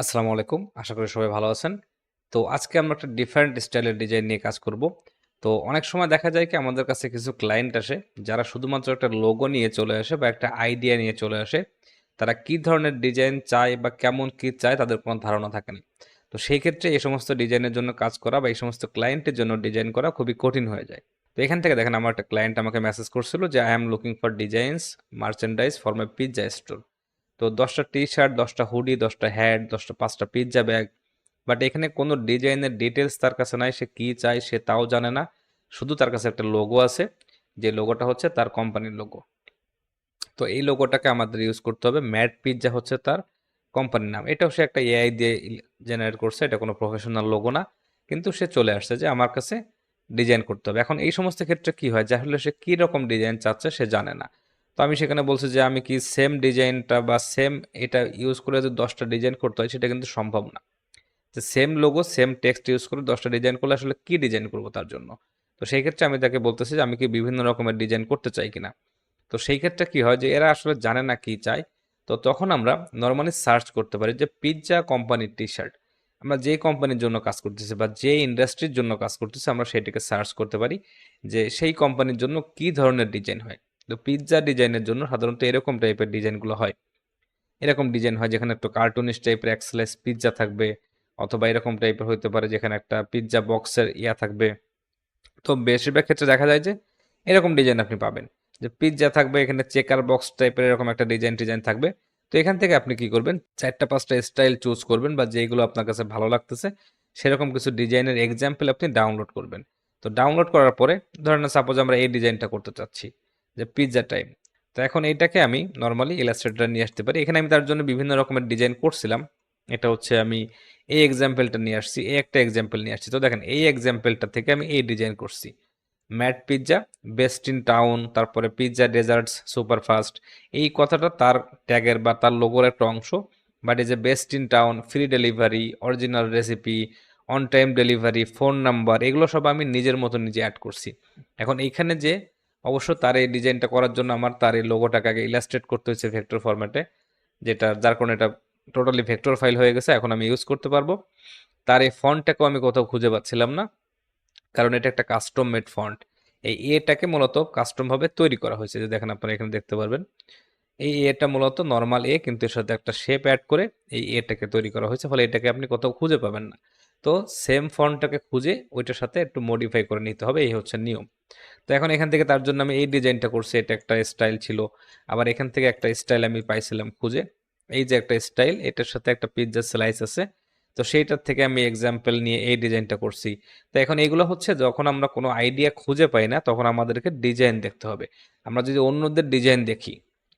আসসালামু আলাইকুম। আশা করি সবাই ভালো আছেন। তো আজকে আমরা একটা ডিফারেন্ট স্টাইলের ডিজাইন নিয়ে কাজ করব। তো অনেক সময় দেখা যায় কি, আমাদের কাছে কিছু ক্লায়েন্ট আসে, যারা শুধুমাত্র একটা লোগো নিয়ে চলে আসে বা একটা আইডিয়া নিয়ে চলে আসে, তারা কি ধরনের ডিজাইন চায় বা কেমন কি চায় তাদের কোনো ধারণা থাকে না। তো সেই ক্ষেত্রে এই সমস্ত ডিজাইনের জন্য কাজ করা বা এই সমস্ত ক্লায়েন্টের জন্য ডিজাইন করা খুবই কঠিন হয়ে যায়। তো এখান থেকে দেখেন, আমার একটা ক্লায়েন্ট আমাকে মেসেজ করছিল যে I am looking for designs merchandise for my pizza store তো দশটা টি শার্ট দশটা হুডি দশটা হ্যাট দশটা পাঁচটা পিৎজা ব্যাগ বাট এখানে কোনো ডিজাইনের ডিটেলস তার কাছে নাই, সে কী চায় সে তাও জানে না, শুধু তার কাছে একটা লোগো আছে, যে লোগোটা হচ্ছে তার কোম্পানির লোগো তো এই লোগোটাকে আমাদের ইউজ করতে হবে ম্যাট পিৎজা হচ্ছে তার কোম্পানির নাম। এটাও সে একটা এআই দিয়ে জেনারেট করছে, এটা কোনো প্রফেশনাল লোগো না, কিন্তু সে চলে আসছে যে আমার কাছে ডিজাইন করতে হবে। এখন এই সমস্ত ক্ষেত্রে কি হয়? যাহলে সে কী রকম ডিজাইন চাচ্ছে সে জানে না। তো আমি সেখানে বলছি যে আমি কি সেম ডিজাইনটা বা সেম এটা ইউজ করে যে দশটা ডিজাইন করতে হয়, সেটা কিন্তু সম্ভব না। যে same logo same text use করে দশটা ডিজাইন করলে আসলে কি ডিজাইন করব তার জন্য? তো সেই ক্ষেত্রে আমি তাকে বলতেছি যে আমি কি বিভিন্ন রকমের ডিজাইন করতে চাই কিনা? তো সেই ক্ষেত্রে কি হয় যে এরা আসলে জানে না কি চায়। তো তখন আমরা নর্মালি সার্চ করতে পারি যে পিৎজা কোম্পানির টি শার্ট আমরা যে কোম্পানির জন্য কাজ করতেছি বা যে ইন্ডাস্ট্রির জন্য কাজ করতেছি, আমরা সেটিকে সার্চ করতে পারি যে সেই কোম্পানির জন্য কি ধরনের ডিজাইন হয়। তো পিৎজা ডিজাইনের জন্য সাধারণত এরকম টাইপের ডিজাইনগুলো হয়। এরকম ডিজাইন হয় যেখানে একটু কার্টুনিশ টাইপের এক্সেলাইস পিৎজা থাকবে, অথবা এরকম টাইপের হইতে পারে যেখানে একটা পিৎজা বক্সের ইয়া থাকবে। তো বেশিরভাগ ক্ষেত্রে দেখা যায় যে এরকম ডিজাইন আপনি পাবেন। যে পিৎজা থাকবে, এখানে চেকার বক্স টাইপের এরকম একটা ডিজাইন ডিজাইন থাকবে। তো এখান থেকে আপনি কি করবেন? চারটা পাঁচটা স্টাইল চুজ করবেন বা যেগুলো আপনার কাছে ভালো লাগতেছে, সেরকম কিছু ডিজাইনের এক্সাম্পল আপনি ডাউনলোড করবেন। তো ডাউনলোড করার পরে ধরেন সাপোজ আমরা এই ডিজাইনটা করতে চাচ্ছি। যে পিৎজা টাইম তো এখন এইটাকে আমি নর্মালি ইলাস্ট্রেটর নিয়ে আসতে পারি। এখানে আমি তার জন্য বিভিন্ন রকমের ডিজাইন করছিলাম। এটা হচ্ছে আমি এই এক্সাম্পলটা নিয়ে আসছি, এই একটা এক্সাম্পল নিয়ে আসছি। তো দেখেন, এই এক্সাম্পলটা থেকে আমি এই ডিজাইন করছি। Matt pizza best in town তারপরে পিৎজা ডেজার্টস সুপারফাস্ট এই কথাটা তার ট্যাগের বা তার লোগোর একটা অংশ। But is a best in town free delivery original recipe on time delivery phone number এগুলো সব আমি নিজের মতো নিজে অ্যাড করছি। এখন এইখানে যে অবশ্য তার এই ডিজাইনটা করার জন্য আমার তার এই লোগোটাকে আগে ইলাস্ট্রেট করতে হয়েছে ভেক্টর ফরম্যাটে যেটা যার কারণে এটা টোটালি ভেক্টর ফাইল হয়ে গেছে, এখন আমি ইউজ করতে পারব। তার এই ফন্টটাকেও আমি কোথাও খুঁজে পাচ্ছিলাম না, কারণ এটা একটা কাস্টম মেড ফন্ট এই এটাকে মূলত কাস্টমভাবে তৈরি করা হয়েছে, যে দেখেন আপনারা এখানে দেখতে পারবেন। এই এটা মূলত নর্মাল এ, কিন্তু এর সাথে একটা শেপ অ্যাড করে এই এটাকে তৈরি করা হয়েছে, ফলে এটাকে আপনি কোথাও খুঁজে পাবেন না। তো সেম ফন্টটাকে খুঁজে ওইটার সাথে একটু মডিফাই করে নিতে হবে, এই হচ্ছে নিয়ম। তো এখন এখান থেকে তার জন্য আমি এই ডিজাইনটা করছি, এটা একটা স্টাইল ছিল। আবার এখান থেকে একটা স্টাইল আমি পাইছিলাম খুঁজে। এই যে একটা স্টাইল এটার সাথে একটা পিৎজা স্লাইস আছে। তো সেইটার থেকে আমি এক্সাম্পল নিয়ে এই ডিজাইনটা করছি। তো এখন এগুলো হচ্ছে যখন আমরা কোনো আইডিয়া খুঁজে পাই না, তখন আমাদেরকে ডিজাইন দেখতে হবে। আমরা যদি অন্যদের ডিজাইন দেখি,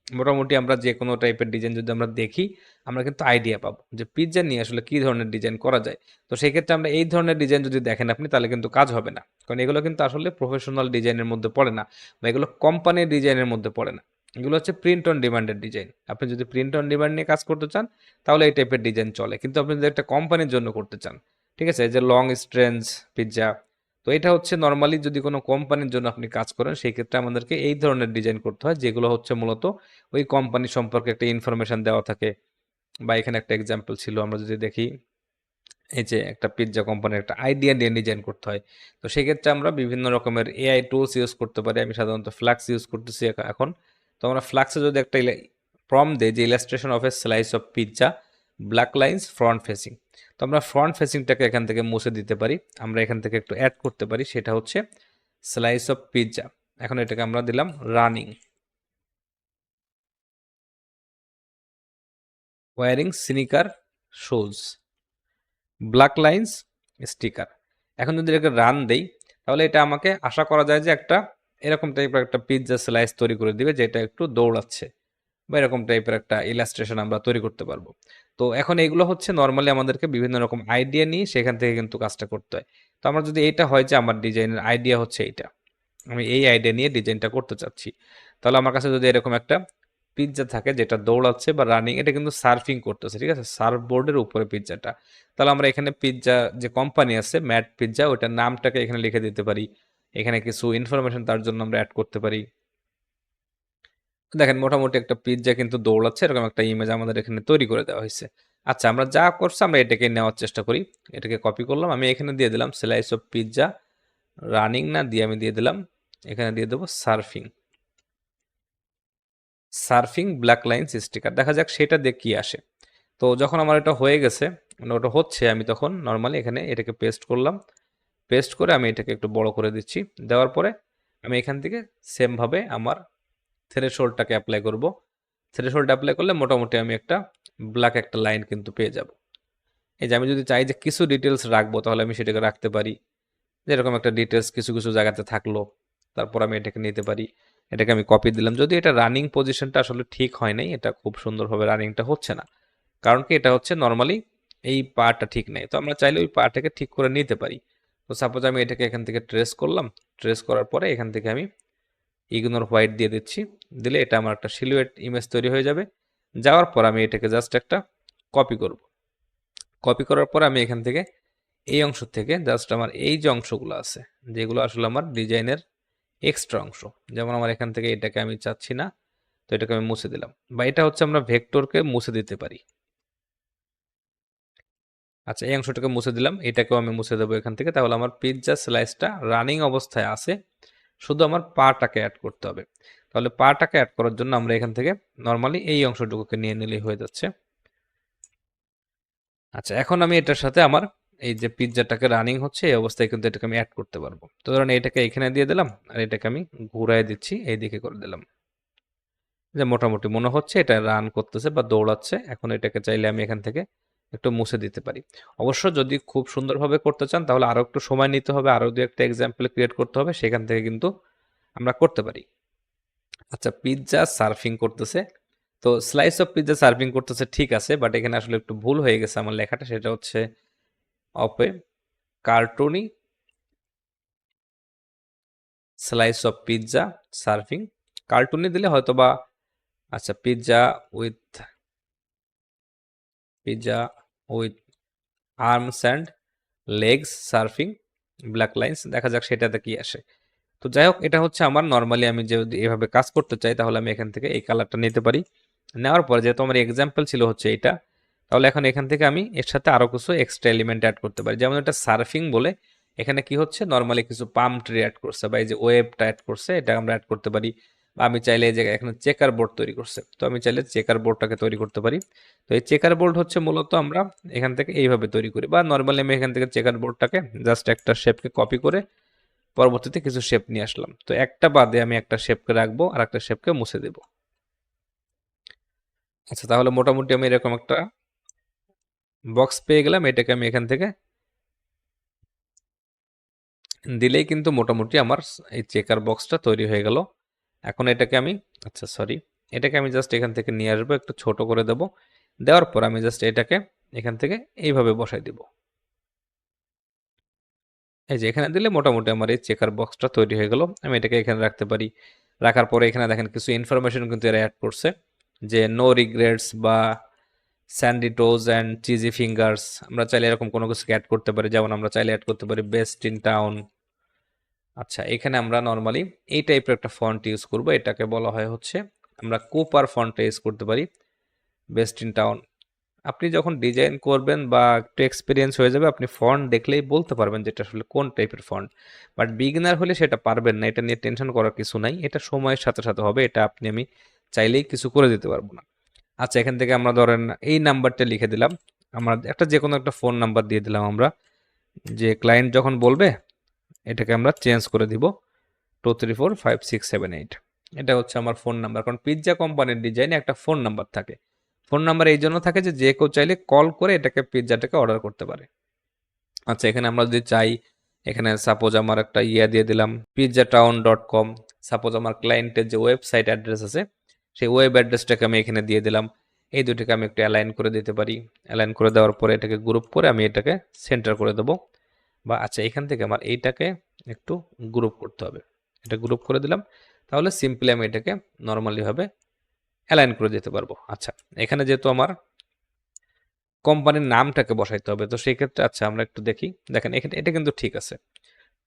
মোটামুটি আমরা যে কোনো টাইপের ডিজাইন যদি আমরা দেখি আমরা কিন্তু আইডিয়া পাবো যে পিৎজা নিয়ে আসলে কী ধরনের ডিজাইন করা যায়। তো সেই ক্ষেত্রে আমরা এই ধরনের ডিজাইন যদি দেখেন আপনি, তাহলে কিন্তু কাজ হবে না। কারণ এগুলো কিন্তু আসলে প্রফেশনাল ডিজাইনের মধ্যে পড়ে না বা এগুলো কোম্পানির ডিজাইনের মধ্যে পড়ে না। এগুলো হচ্ছে প্রিন্ট অন ডিমান্ডের ডিজাইন আপনি যদি প্রিন্ট অন ডিমান্ড নিয়ে কাজ করতে চান, তাহলে এই টাইপের ডিজাইন চলে। কিন্তু আপনি যদি একটা কোম্পানির জন্য করতে চান, ঠিক আছে? যে লং স্ট্রেঞ্জ পিৎজা তো এটা হচ্ছে নর্মালি যদি কোনো কোম্পানির জন্য আপনি কাজ করেন সেই ক্ষেত্রে আমাদেরকে এই ধরনের ডিজাইন করতে হয়, যেগুলো হচ্ছে মূলত ওই কোম্পানি সম্পর্কে একটা ইনফরমেশন দেওয়া থাকে। বা এখানে একটা এক্সাম্পল ছিল, আমরা যদি দেখি, এই যে একটা পিৎজা কোম্পানির একটা আইডিয়া দিয়ে ডিজাইন করতে হয়, তো সেক্ষেত্রে আমরা বিভিন্ন রকমের এআই টুলস ইউজ করতে পারি। আমি সাধারণত ফ্লাক্স ইউজ করতেছি এখন। তো আমরা ফ্লাক্সে যদি একটা প্রম দেই যে illustration of a slice of pizza black lines front facing তো আমরা ফ্রন্ট ফেসিংটাকে এখান থেকে মুছে দিতে পারি। আমরা এখান থেকে একটু অ্যাড করতে পারি। সেটা হচ্ছে স্লাইস অফ পিৎজা এখন এটাকে আমরা দিলাম running wearing, sneaker shoes black lines, sticker. এখন যদি এটাকে রান দেই, তাহলে এটা আমাকে আশা করা যায় যে একটা এরকম টাইপের একটা পিৎজা স্লাইস তৈরি করে দিবে, যেটা একটু দৌড়াচ্ছে বা এরকম টাইপের একটা ইলাস্ট্রেশন আমরা তৈরি করতে পারব। তো এখন এগুলো হচ্ছে নর্মালি আমাদেরকে বিভিন্ন রকম আইডিয়া নিয়ে সেখান থেকে কিন্তু কাজটা করতে হয়। তো আমার যদি এইটা হয় যে আমার ডিজাইনের আইডিয়া হচ্ছে এইটা, আমি এই আইডিয়া নিয়ে ডিজাইনটা করতে চাচ্ছি, তাহলে আমার কাছে যদি এরকম একটা পিৎজা থাকে যেটা দৌড়াচ্ছে বা রানিং এটা কিন্তু সার্ফিং করতেছে, ঠিক আছে? সার্ফ বোর্ডের উপরে পিৎজাটা তাহলে আমরা এখানে পিৎজা যে কোম্পানি আছে ম্যাট পিৎজা ওইটার নামটাকে এখানে লিখে দিতে পারি। এখানে কিছু ইনফরমেশন তার জন্য আমরা অ্যাড করতে পারি। দেখেন, মোটামুটি একটা পিৎজা কিন্তু দৌড়াচ্ছে, এরকম একটা ইমেজ আমাদের এখানে তৈরি করে দেওয়া হয়েছে। আচ্ছা আমরা যা করছি আমরা এটাকে নেওয়ার চেষ্টা করি। এটাকে কপি করলাম, আমি এখানে দিয়ে দিলাম স্লাইস অফ পিৎজা রানিং না, দিয়ে আমি দিয়ে দিলাম। এখানে দিয়ে দেবো surfing surfing black lines sticker. দেখা যাক সেটা দিয়ে কি আসে। তো যখন আমার এটা হয়ে গেছে মানে ওটা হচ্ছে, আমি তখন নর্মালি এখানে এটাকে পেস্ট করলাম। পেস্ট করে আমি এটাকে একটু বড় করে দিচ্ছি। দেওয়ার পরে আমি এখান থেকে সেমভাবে আমার থ্রেশোল্ডটাকে অ্যাপ্লাই করব। থ্রেশোল্ড অ্যাপ্লাই করলে মোটামুটি আমি একটা ব্ল্যাক একটা লাইন কিন্তু পেয়ে যাব। এই যে আমি যদি চাই যে কিছু ডিটেলস রাখব, তাহলে আমি সেটাকে রাখতে পারি। যেরকম একটা ডিটেলস কিছু কিছু জায়গাতে থাকল, তারপর আমি এটাকে নিতে পারি। এটাকে আমি কপি দিলাম। যদি এটা রানিং পজিশনটা আসলে ঠিক হয় নাই, এটা খুব সুন্দরভাবে রানিংটা হচ্ছে না। কারণ কি, এটা হচ্ছে নর্মালি এই পার্টটা ঠিক নেই। তো আমরা চাইলে ওই পার্টটাকে ঠিক করে নিতে পারি। তো সাপোজ আমি এটাকে এখান থেকে ট্রেস করলাম। ট্রেস করার পরে এখান থেকে আমি ইগনোর হোয়াইট দিয়ে দিচ্ছি। দিলে এটা আমার একটা সিলুয়েট ইমেজ তৈরি হয়ে যাবে। যাওয়ার পর আমি এটাকে জাস্ট একটা কপি করব। কপি করার পর আমি এখান থেকে এই অংশ থেকে জাস্ট আমার এই যে অংশগুলো আছে, যেগুলো আসলে আমার ডিজাইনের এক্সট্রা অংশ। যেমন আমার এখান থেকে এটাকে আমি চাচ্ছি না, তো এটাকে আমি মুছে দিলাম। বা এটা হচ্ছে আমরা ভেক্টরকে মুছে দিতে পারি। আচ্ছা এই অংশটাকে মুছে দিলাম, এটাকেও আমি মুছে দেবো এখান থেকে। তাহলে আমার পিৎজা স্লাইসটা রানিং অবস্থায় আছে। শুধু আমার পাটাকে অ্যাড করতে হবে। তাহলে পাটাকে অ্যাড করার জন্য আমরা এখান থেকে নর্মালি এই অংশটুকুকে নিয়ে নিলেই হয়ে যাচ্ছে। আচ্ছা এখন আমি এটার সাথে আমার এই যে পিৎজাটাকে রানিং হচ্ছে, এই অবস্থায় কিন্তু এটাকে আমি অ্যাড করতে পারব। তো ধরুন এটাকে এখানে দিয়ে দিলাম, আর এটাকে আমি ঘুরাই দিচ্ছি এই দিকে করে দিলাম। যে মোটামুটি মনে হচ্ছে এটা রান করতেছে বা দৌড়াচ্ছে, এখন এটাকে চাইলে আমি এখান থেকে একটু মুছে দিতে পারি। অবশ্য যদি খুব সুন্দরভাবে করতে চান, তাহলে আরও একটু সময় নিতে হবে আরও দু একটা এক্সাম্পল ক্রিয়েট করতে হবে, সেখান থেকে কিন্তু আমরা করতে পারি। আচ্ছা পিৎজা সার্ফিং করতেছে। তো স্লাইস অফ পিৎজা সার্ভিং করতেছে ঠিক আছে বাট এখানে আসলে একটু ভুল হয়ে গেছে আমার লেখাটা, সেটা হচ্ছে of a cartoony slice of pizza serving cartoony দিলে হয়তো বা আচ্ছা pizza with pizza with arms and legs surfing black lines দেখা যাক সেটাতে কি আসে। তো যাই হোক, এটা হচ্ছে আমার। নর্মালি আমি যদি এভাবে কাজ করতে চাই, তাহলে আমি এখান থেকে এই কালারটা নিতে পারি। নেওয়ার পরে যেহেতু আমার এক্সাম্পল ছিল হচ্ছে এটা তাহলে এখন এখান থেকে আমি এর সাথে আরও কিছু এক্সট্রা এলিমেন্ট অ্যাড করতে পারি। যেমন এটা সার্ফিং বলে, এখানে কি হচ্ছে? নর্মালি কিছু পাম ট্রি অ্যাড করছে বা এই যে ওয়েবটা অ্যাড করছে, এটা আমরা অ্যাড করতে পারি। বা আমি চাইলে এই যে এখানে চেকার বোর্ড তৈরি করছে। তো আমি চাইলে চেকার বোর্ডটাকে তৈরি করতে পারি। তো এই চেকার বোর্ড হচ্ছে মূলত আমরা এখান থেকে এইভাবে তৈরি করি। বা নর্মালি আমি এখান থেকে চেকার বোর্ডটাকে জাস্ট একটা শেপকে কপি করে পরবর্তীতে কিছু শেপ নিয়ে আসলাম। তো একটা বাদে আমি একটা শেপকে রাখব আর একটা শেপকে মুছে দেব। আচ্ছা তাহলে মোটামুটি আমি এরকম একটা বক্স পেয়ে গেলাম, এটাকে আমি এখান থেকে দিলেই কিন্তু মোটামুটি আমার এই চেকার বক্সটা তৈরি হয়ে গেল। এখন এটাকে আমি আচ্ছা সরি এটাকে আমি জাস্ট এখান থেকে নিয়ে আসব, একটু ছোট করে দেব। দেওয়ার পর আমি জাস্ট এটাকে এখান থেকে এইভাবে বসাই দিব। এই যে এখানে দিলে মোটামুটি আমার এই চেকার বক্সটা তৈরি হয়ে গেল। আমি এটাকে এখানে রাখতে পারি। রাখার পরে এখানে দেখেন কিছু ইনফরমেশন কিন্তু এরা অ্যাড করছে যে নো রিগ্রেটস বা sandy toes and cheesy fingers আমরা চাইলে এরকম কোনো কিছু অ্যাড করতে পারি। যেমন আমরা চাইলে অ্যাড করতে পারি বেস্ট ইন টাউন আচ্ছা এখানে আমরা নর্মালি এই টাইপের একটা ফন্ট ইউজ করব। এটাকে বলা হয় হচ্ছে আমরা কোপার ফন্টটা ইউজ করতে পারি। বেস্ট ইন টাউন আপনি যখন ডিজাইন করবেন বা একটু এক্সপিরিয়েন্স হয়ে যাবে, আপনি ফন্ট দেখলেই বলতে পারবেন যেটা আসলে কোন টাইপের ফন্ট বাট বিগিনার হলে সেটা পারবেন না। এটা নিয়ে টেনশন করার কিছু নাই। এটা সময়ের সাথে সাথে হবে। এটা আপনি আমি চাইলেই কিছু করে দিতে পারব না। আচ্ছা এখান থেকে আমরা ধরেন এই নাম্বারটা লিখে দিলাম। আমরা একটা যে কোনো একটা ফোন নাম্বার দিয়ে দিলাম আমরা। যে ক্লায়েন্ট যখন বলবে, এটাকে আমরা চেঞ্জ করে দিব। Two three four five six seven eight এটা হচ্ছে আমার ফোন নাম্বার কারণ পিৎজা কোম্পানির ডিজাইনে একটা ফোন নাম্বার থাকে। ফোন নাম্বার এই জন্য থাকে যে যে কেউ চাইলে কল করে এটাকে পিৎজাটাকে অর্ডার করতে পারে। আচ্ছা এখানে আমরা যদি চাই, এখানে সাপোজ আমার একটা ইয়া দিয়ে দিলাম pizza town dot com suppose আমার ক্লায়েন্টের যে ওয়েবসাইট অ্যাড্রেস আছে সেই ওয়েব অ্যাড্রেসটাকে আমি এখানে দিয়ে দিলাম। এই দুটোকে আমি একটু অ্যালাইন করে দিতে পারি। অ্যালাইন করে দেওয়ার পরে এটাকে গ্রুপ করে আমি এটাকে সেন্টার করে দেবো। বা আচ্ছা এখান থেকে আমার এইটাকে একটু গ্রুপ করতে হবে। এটা গ্রুপ করে দিলাম। তাহলে সিম্পলি আমি এটাকে নর্মালিভাবে অ্যালাইন করে দিতে পারব। আচ্ছা এখানে যেহেতু আমার কোম্পানির নামটাকে বসাইতে হবে, তো সেই ক্ষেত্রে আচ্ছা আমরা একটু দেখি। দেখেন, এখানে, এটা কিন্তু ঠিক আছে।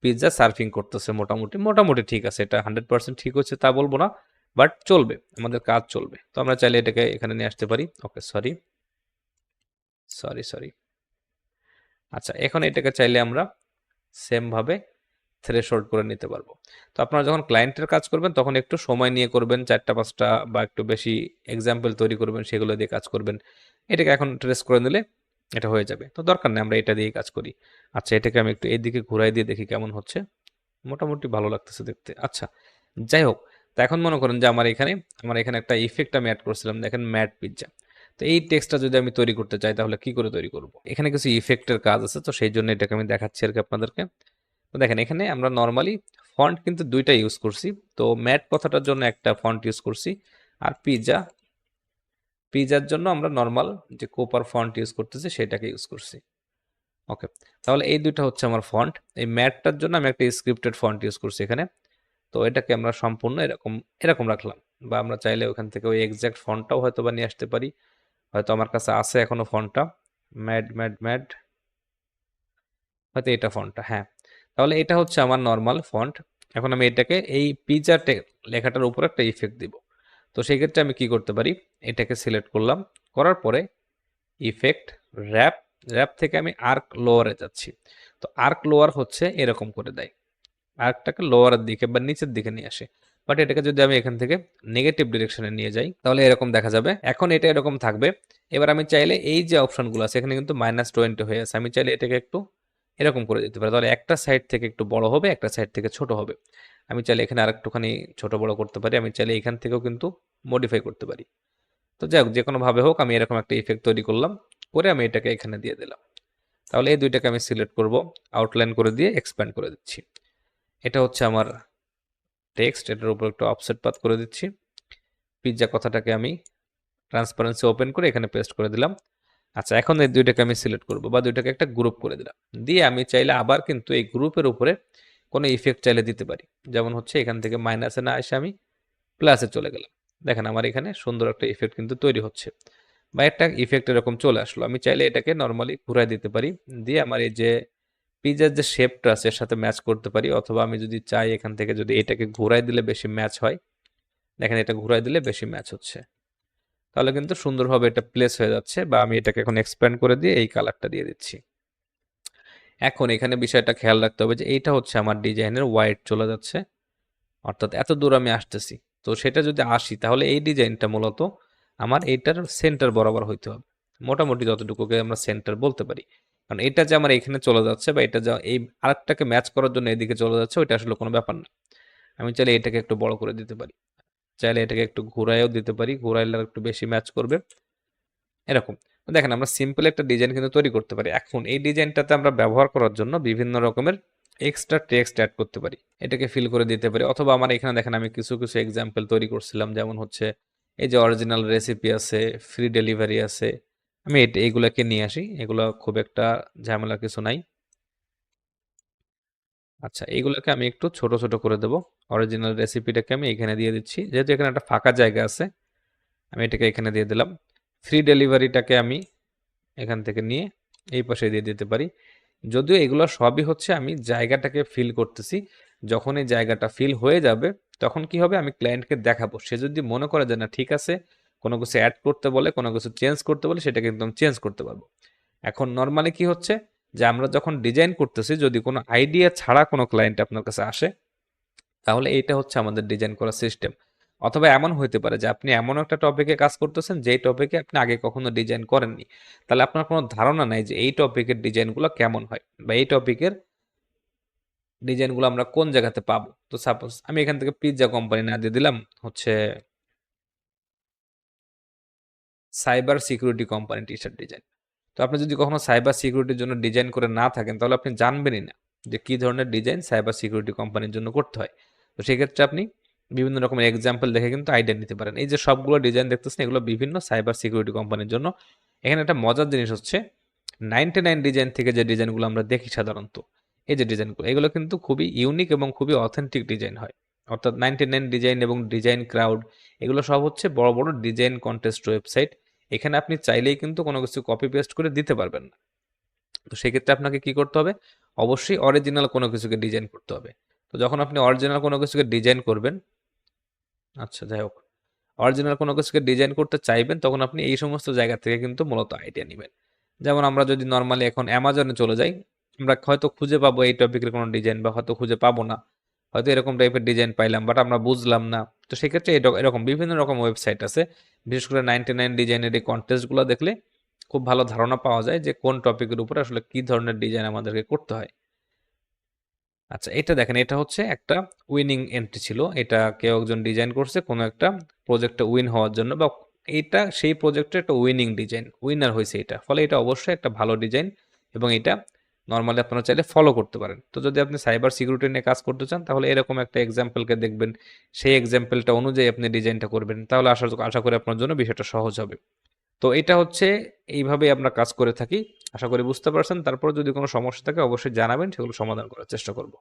পিৎজা সার্ফিং করতেছে মোটামুটি। মোটামুটি ঠিক আছে, এটা হান্ড্রেড পার্সেন্ট ঠিক হচ্ছে তা বলব না। বাট চলবে, আমাদের কাজ চলবে। তো আমরা চাইলে এটাকে এখানে নিয়ে আসতে পারি। Okay, sorry. Sorry sorry. আচ্ছা এখন এটাকে চাইলে আমরা সেমভাবে থ্রেশহোল্ড করে নিতে পারব। তো আপনারা যখন ক্লায়েন্টের কাজ করবেন, তখন একটু সময় নিয়ে করবেন, চারটা, পাঁচটা বা একটু বেশি এক্সাম্পল তৈরি করবেন, সেগুলো দিয়ে কাজ করবেন। এটাকে এখন ট্রেস করে নিলে এটা হয়ে যাবে। তো দরকার নেই, আমরা এটা দিয়েই কাজ করি। আচ্ছা এটাকে আমি একটু এইদিকে ঘুরাই দিয়ে দেখি কেমন হচ্ছে। মোটামুটি ভালো লাগতেছে দেখতে। আচ্ছা যাই হোক তো এখন মনে করেন যে আমার এখানে আমার এখানে একটা ইফেক্ট আমি অ্যাড করছিলাম, দেখেন ম্যাট পিৎজা তো এই টেক্সটটা যদি আমি তৈরি করতে চাই, তাহলে কি করে তৈরি করব? এখানে কিছু ইফেক্টের কাজ আছে, তো সেই জন্য এটাকে আমি দেখাচ্ছি আর কি আপনাদেরকে। তো দেখেন, এখানে আমরা নর্মালি ফন্ট কিন্তু দুইটা ইউজ করছি। তো ম্যাট কথাটার জন্য একটা ফন্ট ইউজ করছি, আর পিজা পিজার জন্য আমরা নর্মাল যে কোপার ফন্ট ইউজ করতেছি, সেটাকে ইউজ করছি। ওকে তাহলে এই দুইটা হচ্ছে আমার ফন্ট এই ম্যাটটার জন্য আমি একটা স্ক্রিপ্টেড ফন্ট ইউজ করছি এখানে। তো এটাকে আমরা সম্পূর্ণ এরকম এরকম রাখলাম। বা আমরা চাইলে ওখান থেকে ওই এক্সাক্ট ফন্টটাও হয়তো বা নিয়ে আসতে পারি। হয়তো আমার কাছে আছে এখনও ফন্টটা। Mad mad mad. হয়তো এটা ফন্টটা হ্যাঁ। তাহলে এটা হচ্ছে আমার নর্মাল ফন্ট। এখন আমি এটাকে এই পিজা লেখাটার উপর একটা ইফেক্ট দিব। তো সেই ক্ষেত্রে আমি কি করতে পারি? এটাকে সিলেক্ট করলাম। করার পরে ইফেক্ট র্যাপ র্যাপ থেকে আমি আর্ক লোয়ারে যাচ্ছি। তো আর্ক লোয়ার হচ্ছে এরকম করে দেয়। আর্কটাকে লোয়ারের দিকে বা নিচের দিকে নিয়ে আসে। বাট এটাকে যদি আমি এখান থেকে নেগেটিভ ডিরেকশনে নিয়ে যাই, তাহলে এরকম দেখা যাবে। এখন এটা এরকম থাকবে। এবার আমি চাইলে এই যে অপশনগুলো আছে, এখানে কিন্তু মাইনাস টোয়েন্টি হয়ে আছে। আমি চাইলে এটাকে একটু এরকম করে দিতে পারি। তাহলে একটা সাইড থেকে একটু বড় হবে, একটা সাইড থেকে ছোট হবে। আমি চাইলে এখানে আরেকটুখানি ছোট বড় করতে পারি। আমি চাইলে এখান থেকেও কিন্তু মডিফাই করতে পারি। তো যাই হোক যে কোনোভাবে হোক, আমি এরকম একটা ইফেক্ট তৈরি করলাম। করে আমি এটাকে এখানে দিয়ে দিলাম। তাহলে এই দুইটাকে আমি সিলেক্ট করব আউটলাইন করে দিয়ে এক্সপ্যান্ড করে দিচ্ছি। এটা হচ্ছে আমার টেক্সট এটার উপর একটু অফসেট পাত করে দিচ্ছি। পিৎজা কথাটাকে আমি ট্রান্সপারেন্সি ওপেন করে এখানে পেস্ট করে দিলাম। আচ্ছা এখন এই দুইটাকে আমি সিলেক্ট করব বা দুইটাকে একটা গ্রুপ করে দিলাম। দিয়ে আমি চাইলে আবার কিন্তু এই গ্রুপের উপরে কোনো ইফেক্ট চাইলে দিতে পারি। যেমন হচ্ছে এখান থেকে মাইনাসে না এসে আমি প্লাসে চলে গেলাম। দেখেন আমার এখানে সুন্দর একটা ইফেক্ট কিন্তু তৈরি হচ্ছে। বা একটা ইফেক্ট এরকম চলে আসলো। আমি চাইলে এটাকে নর্মালি ঘুরাই দিতে পারি। দিয়ে আমার এই যে পিজার যে শেপটা আছে, এর সাথে ম্যাচ করতে পারি। অথবা আমি যদি চাই এখান থেকে যদি এটাকে ঘুরাই দিলে বেশি ম্যাচ হয়, দেখেন এটা ঘুরাই দিলে বেশি ম্যাচ হচ্ছে। তাহলে কিন্তু সুন্দরভাবে এটা প্লেস হয়ে যাচ্ছে বা আমি এটাকে এখন এক্সপ্যান্ড করে দিয়ে এই কালারটা দিয়ে দিচ্ছি। এখন এখানে বিষয়টা খেয়াল রাখতে হবে যে এইটা হচ্ছে আমার ডিজাইনের হোয়াইট চলে যাচ্ছে। অর্থাৎ এত দূর আমি আসতেছি। তো সেটা যদি আসি, তাহলে এই ডিজাইনটা মূলত আমার এইটার সেন্টার বরাবর হইতে হবে। মোটামুটি যতটুকুকে আমরা সেন্টার বলতে পারি। কারণ এটা যে আমার এখানে চলে যাচ্ছে বা এটা যা এই আরেকটাকে ম্যাচ করার জন্য এদিকে চলে যাচ্ছে, ওইটা আসলে কোনো ব্যাপার না। আমি চাইলে এটাকে একটু বড় করে দিতে পারি। চাইলে এটাকে একটু ঘুরাইও দিতে পারি, ঘুরাইলে একটু বেশি ম্যাচ করবে। এরকম। দেখেন, আমরা সিম্পল একটা ডিজাইন কিন্তু তৈরি করতে পারি। এখন এই ডিজাইনটাতে আমরা ব্যবহার করার জন্য বিভিন্ন রকমের এক্সট্রা টেক্সট অ্যাড করতে পারি। এটাকে ফিল করে দিতে পারি। অথবা আমার এখানে দেখেন, আমি কিছু কিছু এক্সাম্পল তৈরি করছিলাম। যেমন হচ্ছে, এই যে অরিজিনাল রেসিপি আছে ফ্রি ডেলিভারি আছে আমি এটা এইগুলাকে নিয়ে আসি। এগুলো খুব একটা ঝামেলা কিছু নাই। আচ্ছা এইগুলোকে আমি একটু ছোট ছোট করে দেব। অরিজিনাল রেসিপিটাকে আমি এখানে দিয়ে দিচ্ছি। যেহেতু এখানে একটা ফাঁকা জায়গা আছে, আমি এটাকে এখানে দিয়ে দিলাম। ফ্রি ডেলিভারিটাকে আমি এখান থেকে নিয়ে এই পাশে দিয়ে দিতে পারি। যদিও এগুলো সবই হচ্ছে আমি জায়গাটাকে ফিল করতেছি। যখন এই জায়গাটা ফিল হয়ে যাবে, তখন কি হবে? আমি ক্লায়েন্টকে দেখাবো। সে যদি মনে করে যে, না, ঠিক আছে কোনো কিছু অ্যাড করতে বলে, কোনো কিছু চেঞ্জ করতে বলে, সেটাকে একদম চেঞ্জ করতে পারব। এখন নর্মালি কি হচ্ছে? যে আমরা যখন ডিজাইন করতেছি, যদি কোনো আইডিয়া ছাড়া কোনো ক্লায়েন্ট আপনার কাছে আসে, তাহলে এইটা হচ্ছে আমাদের ডিজাইন করার সিস্টেম অথবা এমন হইতে পারে যে আপনি এমন একটা টপিকে কাজ করতেছেন, যেই টপিকে আপনি আগে কখনো ডিজাইন করেননি। তাহলে আপনার কোনো ধারণা নাই যে এই টপিকের ডিজাইনগুলো কেমন হয়, বা এই টপিকের ডিজাইনগুলো আমরা কোন জায়গাতে পাবো। তো সাপোজ আমি এখান থেকে পিৎজা কোম্পানি না দিয়ে দিলাম, হচ্ছে cyber security company T shirt design তো আপনি যদি কখনো সাইবার সিকিউরিটির জন্য ডিজাইন করে না থাকেন, তাহলে আপনি জানবেনই না যে কী ধরনের ডিজাইন সাইবার সিকিউরিটি কোম্পানির জন্য করতে হয়। তো সেক্ষেত্রে আপনি বিভিন্ন রকমের এক্সাম্পল দেখে কিন্তু আইডিয়া নিতে পারেন। এই যে সবগুলো ডিজাইন দেখতেছেন, এগুলো বিভিন্ন সাইবার সিকিউরিটি কোম্পানির জন্য। এখানে একটা মজার জিনিস হচ্ছে নাইনটি নাইন ডিজাইন থেকে যে ডিজাইনগুলো আমরা দেখি সাধারণত, এই যে ডিজাইনগুলো এগুলো কিন্তু খুবই ইউনিক এবং খুবই অথেন্টিক ডিজাইন হয়। অর্থাৎ নাইনটি নাইন ডিজাইন এবং ডিজাইন ক্রাউড এগুলো সব হচ্ছে বড় বড় ডিজাইন কন্টেস্ট ওয়েবসাইট এখানে আপনি চাইলেই কিন্তু কোনো কিছু কপি পেস্ট করে দিতে পারবেন না। তো সেক্ষেত্রে আপনাকে কি করতে হবে? অবশ্যই অরিজিনাল কোনো কিছুকে ডিজাইন করতে হবে। তো যখন আপনি অরিজিনাল কোনো কিছুকে ডিজাইন করবেন আচ্ছা যাই হোক অরিজিনাল কোনো কিছুকে ডিজাইন করতে চাইবেন, তখন আপনি এই সমস্ত জায়গা থেকে কিন্তু মূলত আইডিয়া নেবেন। যেমন আমরা যদি নর্মালি এখন অ্যামাজনে চলে যাই, আমরা হয়তো খুঁজে পাবো এই টপিকের কোনো ডিজাইন বা হয়তো খুঁজে পাবো না। হয়তো এরকম টাইপের ডিজাইন পাইলাম বাট আমরা বুঝলাম না। তো সেক্ষেত্রে এরকম বিভিন্ন রকম ওয়েবসাইট আছে। বিশেষ করে নাইনটি নাইন ডিজাইনের এই কন্টেস্টগুলো দেখলে খুব ভালো ধারণা পাওয়া যায় যে কোন টপিকের উপরে আসলে কি ধরনের ডিজাইন আমাদেরকে করতে হয়। আচ্ছা এটা দেখেন, এটা হচ্ছে একটা উইনিং এন্ট্রি ছিল। এটা কেউ একজন ডিজাইন করছে, কোনো একটা প্রজেক্টে উইন হওয়ার জন্য বা এটা, সেই প্রজেক্টের একটা উইনিং ডিজাইন উইনার হয়েছে এটা। ফলে এটা অবশ্যই একটা ভালো ডিজাইন এবং এটা নর্মালি আপনারা চাইলে ফলো করতে পারেন। তো যদি আপনি সাইবার সিকিউরিটি নিয়ে কাজ করতে চান, তাহলে এরকম একটা এক্সাম্পলকে দেখবেন। সেই এক্সাম্পলটা অনুযায়ী আপনি ডিজাইনটা করবেন। তাহলে আশা আশা করি আপনার জন্য বিষয়টা সহজ হবে। তো এটা হচ্ছে এইভাবেই আমরা কাজ করে থাকি। আশা করি বুঝতে পারছেন। তারপর যদি কোনো সমস্যা থাকে, অবশ্যই জানাবেন। সেগুলো সমাধান করার চেষ্টা করব।